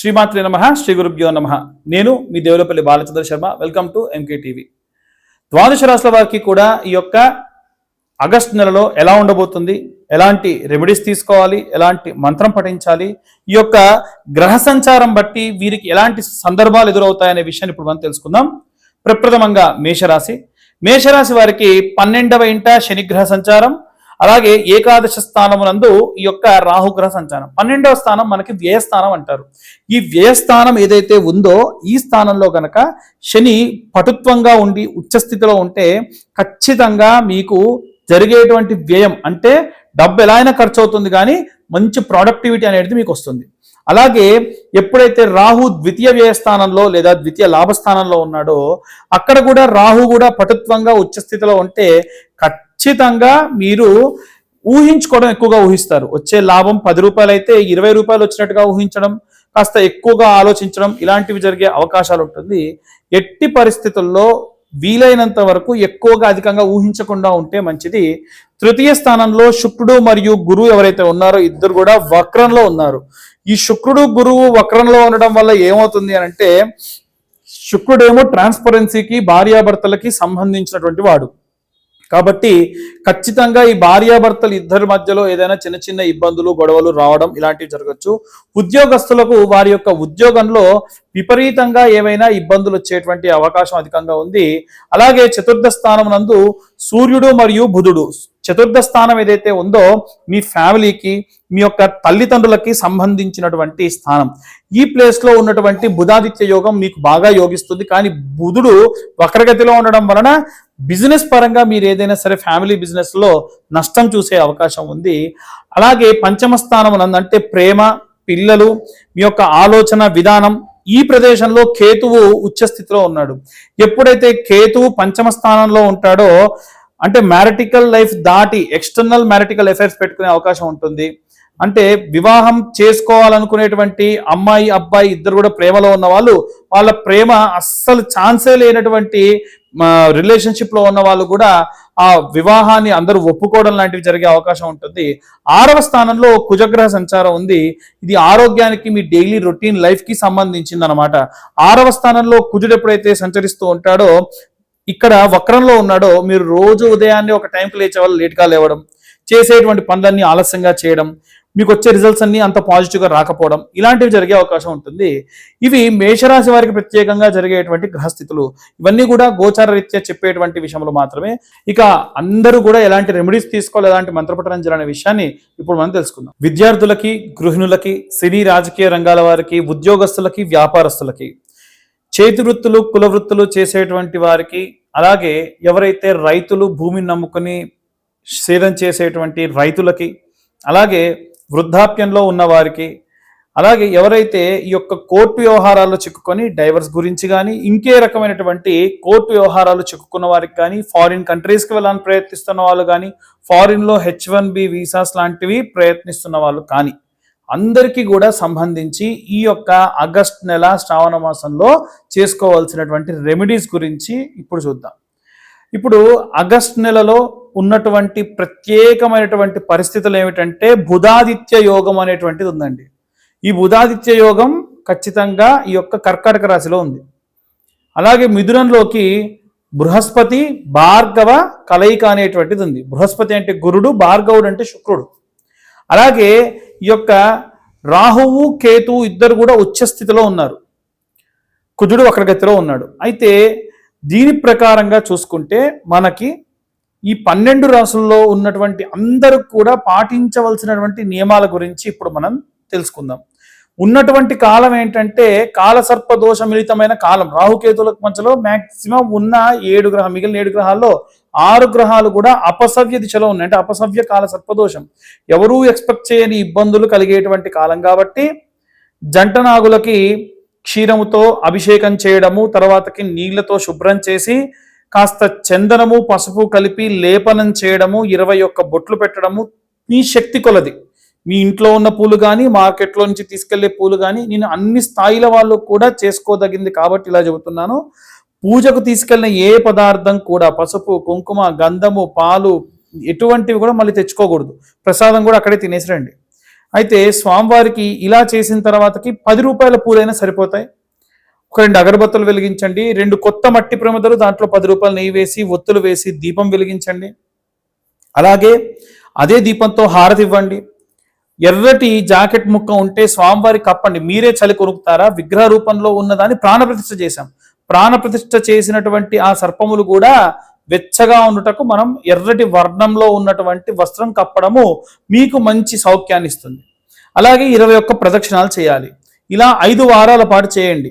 శ్రీమాత్రి నమ శ్రీ గురుభ్యో నమ. నేను మీ Devulapalli Balachandra Sharma welcome to M K TV ద్వాదశ రాశుల వారికి కూడా ఈ యొక్క ఆగస్ట్ నెలలో ఎలా ఉండబోతుంది ఎలాంటి రెమెడీస్ తీసుకోవాలి ఎలాంటి మంత్రం పఠించాలి ఈ యొక్క గ్రహ సంచారం బట్టి వీరికి ఎలాంటి సందర్భాలు ఎదురవుతాయనే విషయాన్ని ఇప్పుడు మనం తెలుసుకుందాం. ప్రప్రథమంగా మేషరాశి. మేషరాశి వారికి పన్నెండవ ఇంట శనిగ్రహ సంచారం అలాగే ఏకాదశ స్థానమునందు ఈ యొక్క రాహుగ్రహ సంచారం. పన్నెండవ స్థానం మనకి వ్యయస్థానం అంటారు. ఈ వ్యయస్థానం ఏదైతే ఉందో ఈ స్థానంలో గనక శని పటుత్వంగా ఉండి ఉచ్చస్థితిలో ఉంటే ఖచ్చితంగా మీకు జరిగేటువంటి వ్యయం అంటే డబ్బు ఎలా అయినా ఖర్చు అవుతుంది కానీ మంచి ప్రొడక్టివిటీ అనేది మీకు వస్తుంది. అలాగే ఎప్పుడైతే రాహు ద్వితీయ వ్యయస్థానంలో లేదా ద్వితీయ లాభస్థానంలో ఉన్నాడో అక్కడ కూడా రాహు కూడా పటుత్వంగా ఉచ్చస్థితిలో ఉంటే ఖచ్చితంగా మీరు ఊహించుకోవడం ఎక్కువగా ఊహిస్తారు. వచ్చే లాభం పది రూపాయలు అయితే ఇరవై రూపాయలు వచ్చినట్టుగా ఊహించడం కాస్త ఎక్కువగా ఆలోచించడం ఇలాంటివి జరిగే అవకాశాలు ఉంటుంది. ఎట్టి పరిస్థితుల్లో వీలైనంత వరకు ఎక్కువగా అధికంగా ఊహించకుండా ఉంటే మంచిది. తృతీయ స్థానంలో శుక్రుడు మరియు గురువు ఎవరైతే ఉన్నారో ఇద్దరు కూడా వక్రంలో ఉన్నారు. ఈ శుక్రుడు గురువు వక్రంలో ఉండడం వల్ల ఏమవుతుంది అని అంటే శుక్రుడేమో ట్రాన్స్పరెన్సీకి భార్యాభర్తలకి సంబంధించినటువంటి వాడు. కాబట్టి ఖచ్చితంగా ఈ భార్యాభర్తలు ఇద్దరి మధ్యలో ఏదైనా చిన్న చిన్న ఇబ్బందులు గొడవలు రావడం ఇలాంటివి జరగచ్చు. ఉద్యోగస్తులకు వారి యొక్క ఉద్యోగంలో విపరీతంగా ఏవైనా ఇబ్బందులు వచ్చేటువంటి అవకాశం అధికంగా ఉంది. అలాగే చతుర్థ స్థానం నందు సూర్యుడు మరియు బుధుడు. చతుర్థ స్థానం ఏదైతే ఉందో మీ ఫ్యామిలీకి మీ యొక్క తల్లిదండ్రులకి సంబంధించినటువంటి స్థానం. ఈ ప్లేస్లో ఉన్నటువంటి బుధాదిత్య యోగం మీకు బాగా యోగిస్తుంది. కానీ బుధుడు వక్రగతిలో ఉండడం వలన బిజినెస్ పరంగా మీరు ఏదైనా సరే ఫ్యామిలీ బిజినెస్లో నష్టం చూసే అవకాశం ఉంది. అలాగే పంచమ స్థానం అంటే ప్రేమ పిల్లలు మీ యొక్క ఆలోచన విధానం ఈ ప్రదేశంలో కేతువు ఉచ్చస్థితిలో ఉన్నాడు. ఎప్పుడైతే కేతువు పంచమ స్థానంలో ఉంటాడో అంటే మ్యారిటికల్ లైఫ్ దాటి ఎక్స్టర్నల్ మ్యారిటికల్ ఎఫైర్స్ పెట్టుకునే అవకాశం ఉంటుంది. అంటే వివాహం చేసుకోవాలనుకునేటువంటి అమ్మాయి అబ్బాయి ఇద్దరు కూడా ప్రేమలో ఉన్న వాళ్ళు వాళ్ళ ప్రేమ అస్సలు ఛాన్సే లేనటువంటి రిలేషన్షిప్లో ఉన్న వాళ్ళు కూడా ఆ వివాహాన్ని అందరూ ఒప్పుకోవడం లాంటివి జరిగే అవకాశం ఉంటుంది. ఆరవ స్థానంలో కుజగ్రహ సంచారం ఉంది. ఇది ఆరోగ్యానికి మీ డైలీ రొటీన్ లైఫ్కి సంబంధించింది అనమాట ఆరవ స్థానంలో కుజుడు ఎప్పుడైతే సంచరిస్తూ ఉంటాడో ఇక్కడ వక్రంలో ఉన్నాడో మీరు రోజు ఉదయాన్నే ఒక టైంకి లేచే వాళ్ళు లేట్గా లేవడం చేసేటువంటి పనులన్నీ ఆలస్యంగా చేయడం మీకు వచ్చే రిజల్ట్స్ అన్ని అంత పాజిటివ్గా రాకపోవడం ఇలాంటివి జరిగే అవకాశం ఉంటుంది. ఇవి మేషరాశి వారికి ప్రత్యేకంగా జరిగేటువంటి గ్రహస్థితులు. ఇవన్నీ కూడా గోచార రీత్యా చెప్పేటువంటి విషయంలో మాత్రమే. ఇక అందరూ కూడా ఎలాంటి రెమెడీస్ తీసుకోవాలి ఎలాంటి మంత్రపఠనం చేయాలనే విషయాన్ని ఇప్పుడు మనం తెలుసుకుందాం. విద్యార్థులకి గృహిణులకి సినీ రాజకీయ రంగాల వారికి ఉద్యోగస్తులకి వ్యాపారస్తులకి చేతి వృత్తులు కుల వృత్తులు చేసేటువంటి వారికి అలాగే ఎవరైతే రైతులు భూమిని నమ్ముకొని సేదం చేసేటువంటి రైతులకి అలాగే వృద్ధాప్యంలో ఉన్న వారికి అలాగే ఎవరైతే ఈ యొక్క కోర్టు వ్యవహారాల్లో చిక్కుకొని డైవర్స్ గురించి కానీ ఇంకే రకమైనటువంటి కోర్టు వ్యవహారాలు చిక్కుకున్న వారికి కానీ ఫారిన్ కంట్రీస్కి వెళ్ళాలని ప్రయత్నిస్తున్న వాళ్ళు కానీ ఫారిన్లో హెచ్ వన్ బి వీసాస్ లాంటివి ప్రయత్నిస్తున్న వాళ్ళు కానీ అందరికీ కూడా సంబంధించి ఈ యొక్క ఆగస్ట్ నెల శ్రావణ మాసంలో చేసుకోవాల్సినటువంటి రెమెడీస్ గురించి ఇప్పుడు చూద్దాం. ఇప్పుడు ఆగస్ట్ నెలలో ఉన్నటువంటి ప్రత్యేకమైనటువంటి పరిస్థితులు ఏమిటంటే బుధాదిత్య యోగం అనేటువంటిది ఉందండి. ఈ బుధాదిత్య యోగం ఖచ్చితంగా ఈ యొక్క కర్కాటక రాశిలో ఉంది. అలాగే మిథునంలోకి బృహస్పతి భార్గవ కలయిక అనేటువంటిది ఉంది. బృహస్పతి అంటే గురుడు భార్గవుడు అంటే శుక్రుడు. అలాగే ఈ యొక్క రాహువు కేతువు ఇద్దరు కూడా ఉచ్చ స్థితిలో ఉన్నారు. కుజుడు వక్రగతిలో ఉన్నాడు. అయితే దీని ప్రకారంగా చూసుకుంటే మనకి ఈ పన్నెండు రాసుల్లో ఉన్నటువంటి అందరూ కూడా పాటించవలసినటువంటి నియమాల గురించి ఇప్పుడు మనం తెలుసుకుందాం. ఉన్నటువంటి కాలం ఏంటంటే కాలసర్ప దోష మిళితమైన కాలం. రాహుకేతుల మధ్యలో మ్యాక్సిమం ఉన్న ఏడు గ్రహం మిగిలిన ఏడు గ్రహాల్లో ఆరు గ్రహాలు కూడా అపసవ్య దిశలో ఉన్నాయి. అంటే అపసవ్య కాల సర్పదోషం ఎవరూ ఎక్స్పెక్ట్ చేయని ఇబ్బందులు కలిగేటువంటి కాలం కాబట్టి జంట నాగులకి క్షీరముతో అభిషేకం చేయడము తర్వాతకి నీళ్ళతో శుభ్రం చేసి కాస్త చందనము పసుపు కలిపి లేపనం చేయడము ఇరవై ఒక్క బొట్లు పెట్టడము మీ శక్తి కొలది. మీ ఇంట్లో ఉన్న పూలు కానీ మార్కెట్లో నుంచి తీసుకెళ్ళే పూలు కానీ నేను అన్ని స్థాయిల వాళ్ళు కూడా చేసుకోదగింది కాబట్టి ఇలా చెబుతున్నాను. పూజకు తీసుకెళ్ళిన ఏ పదార్థం కూడా పసుపు కుంకుమ గంధము పాలు ఎటువంటివి కూడా మళ్ళీ తెచ్చుకోకూడదు. ప్రసాదం కూడా అక్కడే తినేసిరండి అయితే స్వామివారికి ఇలా చేసిన తర్వాతకి పది రూపాయల పూలైనా సరిపోతాయి. ఒక రెండు అగరబత్తులు వెలిగించండి. రెండు కొత్త మట్టి ప్రమిదలు దాంట్లో పది రూపాయలు నెయ్యి వేసి ఒత్తులు వేసి దీపం వెలిగించండి. అలాగే అదే దీపంతో హారతి ఇవ్వండి. ఎర్రటి జాకెట్ ముక్క ఉంటే స్వామివారికి కప్పండి మీరే చలి కొనుక్కుతారా విగ్రహ రూపంలో ఉన్నదాన్ని ప్రాణప్రతిష్ఠ చేశాం. ప్రాణప్రతిష్ఠ చేసినటువంటి ఆ సర్పములు కూడా వెచ్చగా ఉండుటకు మనం ఎర్రటి వర్ణంలో ఉన్నటువంటి వస్త్రం కప్పడము మీకు మంచి సౌఖ్యాన్ని ఇస్తుంది. అలాగే ఇరవై ఒక్క ప్రదక్షిణాలు చేయాలి. ఇలా ఐదు వారాల పాటు చేయండి.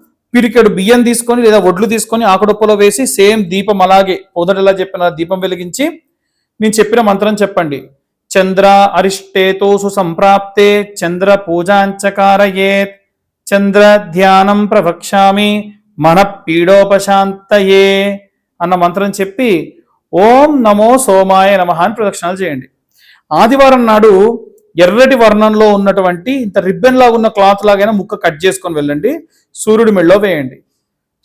పిరికెడు బియ్యం తీసుకొని లేదా ఒడ్లు తీసుకొని ఆకుడొప్పలో వేసి సేమ్ దీపం అలాగే పొదటలా చెప్పిన దీపం వెలిగించి నేను చెప్పిన మంత్రం చెప్పండి. చంద్ర అరిష్టేతోసు సంప్రాప్తే చంద్ర పూజాంచకారయేత్ చంద్ర ధ్యానం ప్రవక్ష్యామి మన పీడోపశాంతయే అన్న మంత్రం చెప్పి ఓం నమో సోమాయ నమ అని ప్రదక్షిణాలు చేయండి. ఆదివారం నాడు ఎర్రటి వర్ణంలో ఉన్నటువంటి ఇంత రిబ్బన్ లాగా ఉన్న క్లాత్ లాగైనా ముక్క కట్ చేసుకొని వెళ్ళండి. సూర్యుడి మెళ్ళో వేయండి.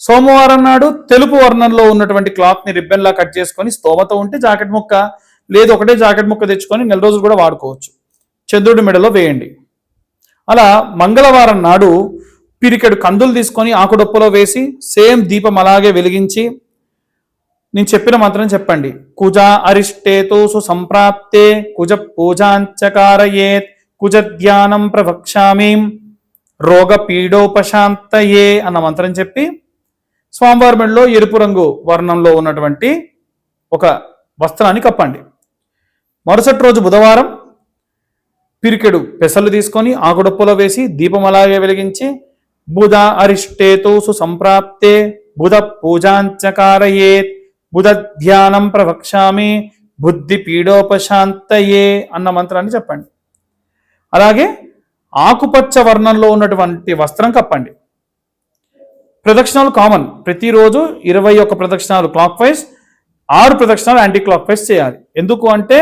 సోమవారం నాడు తెలుపు వర్ణంలో ఉన్నటువంటి క్లాత్ని లా కట్ చేసుకొని స్తోమత ఉంటే జాకెట్ ముక్క లేదు ఒకటే జాకెట్ ముక్క తెచ్చుకొని నెల రోజులు కూడా వాడుకోవచ్చు. చంద్రుడి మెడలో వేయండి. అలా మంగళవారం నాడు పిరికెడు కందులు తీసుకొని ఆకుడొప్పలో వేసి సేమ్ దీపం అలాగే వెలిగించి నేను చెప్పిన మంత్రం చెప్పండి. కుజ అరిష్టేతో సుసంప్రాప్తే కుజ పూజాంచకారయేత్ కుజ ధ్యానం ప్రవక్ష్యామి రోగ పీడోపశాంతయే అన్న మంత్రం చెప్పి స్వామివారి మెడలో ఎరుపు రంగు వర్ణంలో ఉన్నటువంటి ఒక వస్త్రాన్ని కప్పండి. మరుసటి రోజు బుధవారం పిరికెడు పెసలు తీసుకొని ఆగుడప్పులో వేసి దీపం అలాగే వెలిగించి బుధ అరిష్టేతో సుసంప్రాప్తే బుధ పూజాంచకారయేత్ బుధ ధ్యానం ప్రవక్ష్యామి బుద్ధి పీడోపశాంతయే అన్న మంత్రాన్ని చెప్పండి. అలాగే ఆకుపచ్చ వర్ణంలో ఉన్నటువంటి వస్త్రం కప్పండి. ప్రదక్షిణాలు కామన్. ప్రతిరోజు ఇరవై ఒక్క ప్రదక్షిణాలు క్లాక్ వైజ్ ఆరు ప్రదక్షిణాలు యాంటీ క్లాక్ వైజ్ చేయాలి. ఎందుకు అంటే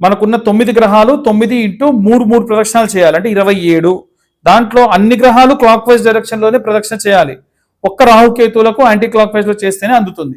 మనకున్న తొమ్మిది గ్రహాలు తొమ్మిది ఇంటూ మూడు మూడు ప్రదక్షిణాలు చేయాలి. అంటే ఇరవై ఏడు. దాంట్లో అన్ని గ్రహాలు క్లాక్ వైజ్ డైరెక్షన్లోనే ప్రదక్షిణ చేయాలి. ఒక్క రాహుకేతువులకు యాంటీ క్లాక్ వైజ్లో చేస్తేనే అందుతుంది.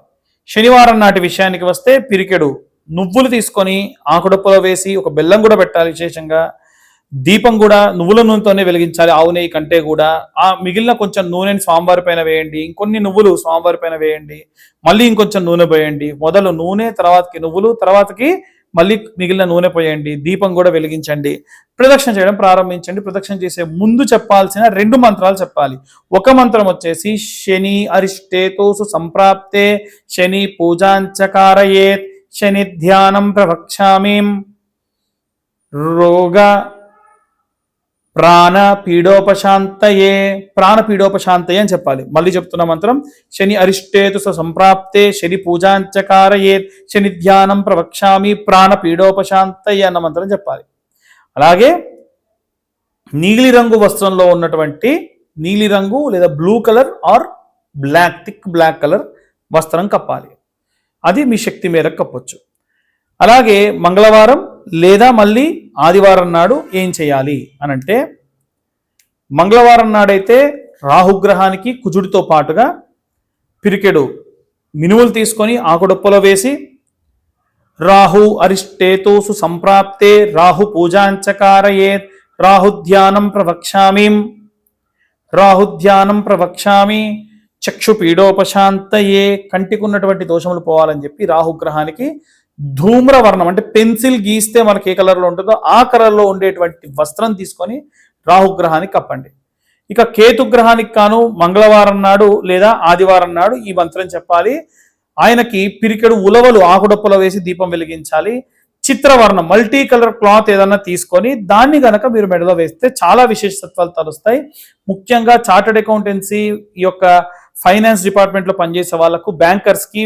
శనివారం నాటి విషయానికి వస్తే పిరికెడు నువ్వులు తీసుకొని ఆకుడప్పులో వేసి ఒక బెల్లం కూడా పెట్టాలి విశేషంగా. దీపం కూడా నువ్వుల నూనెతోనే వెలిగించాలి. ఆవు నెయ్యి కంటే కూడా. ఆ మిగిలిన కొంచెం నూనెని స్వామివారి పైన వేయండి. ఇంకొన్ని నువ్వులు స్వామివారి పైన వేయండి. మళ్ళీ ఇంకొంచెం నూనె పోయండి. మొదలు నూనె తర్వాతకి నువ్వులు తర్వాతకి మళ్ళీ మిగిలిన నూనె పోయండి దీపం కూడా వెలిగించండి ప్రదక్షిణ చేయడం ప్రారంభించండి ప్రదక్షిణ చేసే ముందు చెప్పాల్సిన రెండు మంత్రాలు చెప్పాలి. ఒక మంత్రం వచ్చేసి శని అరిష్టేతోసు సంప్రాప్తే శని పూజాంచకారయేత్ శని ధ్యానం ప్రవక్షామీం రోగ ప్రాణ పీడోపశాంతయే ప్రాణ పీడోపశాంతయే అని చెప్పాలి. మళ్ళీ చెప్తున్న మంత్రం శని అరిష్టేతు సంప్రాప్తే శని పూజాంచకారయే శని ధ్యానం ప్రవక్ష్యామి ప్రాణ పీడోపశాంతయే అన్న మంత్రం చెప్పాలి. అలాగే నీలిరంగు వస్త్రంలో ఉన్నటువంటి నీలిరంగు లేదా blue colour or black thick black colour వస్త్రం కప్పాలి. అది మీ శక్తి మేరకు కప్పొచ్చు. అలాగే మంగళవారం లేదా మళ్ళీ ఆదివారం నాడు ఏం చేయాలి అని అంటే మంగళవారం నాడైతే రాహుగ్రహానికి కుజుడితో పాటుగా పిరికెడు మినువులు తీసుకొని ఆకుడొప్పలో వేసి రాహు అరిష్టేతోసు సంప్రాప్తే రాహు పూజాంచకారయే రాహుధ్యానం ప్రవక్ష్యామి రాహుధ్యానం ప్రవక్ష్యామి చక్షు పీడోపశాంతయే దోషములు పోవాలని చెప్పి రాహుగ్రహానికి ధూమ్రవర్ణం అంటే పెన్సిల్ గీస్తే మనకి ఏ కలర్లో ఉంటుందో ఆ కలర్లో ఉండేటువంటి వస్త్రం తీసుకొని రాహుగ్రహానికి కప్పండి. ఇక కేతుగ్రహానికి కాను మంగళవారం నాడు లేదా ఆదివారం నాడు ఈ మంత్రం చెప్పాలి. ఆయనకి పిరికెడు ఉలవలు ఆకుడప్పుల వేసి దీపం వెలిగించాలి. చిత్రవర్ణం మల్టీ కలర్ క్లాత్ ఏదన్నా తీసుకొని దాన్ని గనక మీరు మెడలో వేస్తే చాలా విశేషత్వాలు తలుస్తాయి ముఖ్యంగా చార్టెడ్ అకౌంటెన్సీ ఈ యొక్క ఫైనాన్స్ డిపార్ట్మెంట్లో పనిచేసే వాళ్ళకు బ్యాంకర్స్కి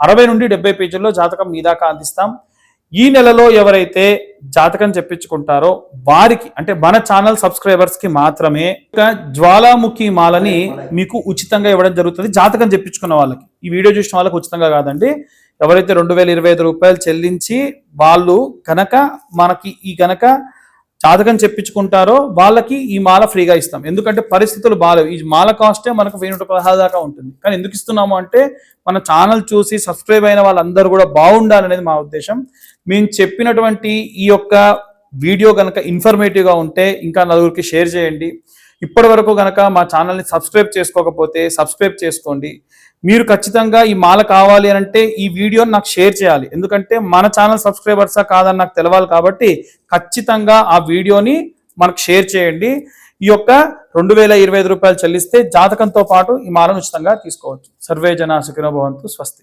అరవై నుండి డెబ్బై పేజీల్లో జాతకం మీ దాకా అందిస్తాం. ఈ నెలలో ఎవరైతే జాతకం చెప్పించుకుంటారో వారికి అంటే మన ఛానల్ సబ్స్క్రైబర్స్కి మాత్రమే జ్వాలాముఖి మాలని మీకు ఉచితంగా ఇవ్వడం జరుగుతుంది. జాతకం చెప్పించుకున్న వాళ్ళకి. ఈ వీడియో చూసిన వాళ్ళకి ఉచితంగా కాదండి. ఎవరైతే రెండు వేల ఇరవై ఐదు రూపాయలు చెల్లించి వాళ్ళు కనుక మనకి ఈ కనుక జాతకం చెప్పించుకుంటారో వాళ్ళకి ఈ మాల ఫ్రీగా ఇస్తాం. ఎందుకంటే పరిస్థితులు బాగాలేవు ఈ మాల కాస్టే మనకు వెయ్యి నూట పదహారు దాకా ఉంటుంది. కానీ ఎందుకు ఇస్తున్నాము అంటే మన ఛానల్ చూసి సబ్స్క్రైబ్ అయిన వాళ్ళందరూ కూడా బాగుండాలనేది మా ఉద్దేశం. మేము చెప్పినటువంటి ఈ యొక్క వీడియో కనుక ఇన్ఫర్మేటివ్గా ఉంటే ఇంకా నలుగురికి షేర్ చేయండి. ఇప్పటి వరకు కనుక మా ఛానల్ని సబ్స్క్రైబ్ చేసుకోకపోతే సబ్స్క్రైబ్ చేసుకోండి. మీరు ఖచ్చితంగా ఈ మాల కావాలి అని అంటే ఈ వీడియోని నాకు షేర్ చేయాలి. ఎందుకంటే మన ఛానల్ సబ్స్క్రైబర్సా కాదని నాకు తెలవాలి కాబట్టి ఖచ్చితంగా ఆ వీడియోని మనకు షేర్ చేయండి. ఈ యొక్క రెండు వేల ఇరవై ఐదు రూపాయలు చెల్లిస్తే జాతకంతో పాటు ఈ మాలను ఉచితంగా తీసుకోవచ్చు. సర్వే జన సుఖినోభవంతు స్వస్తి.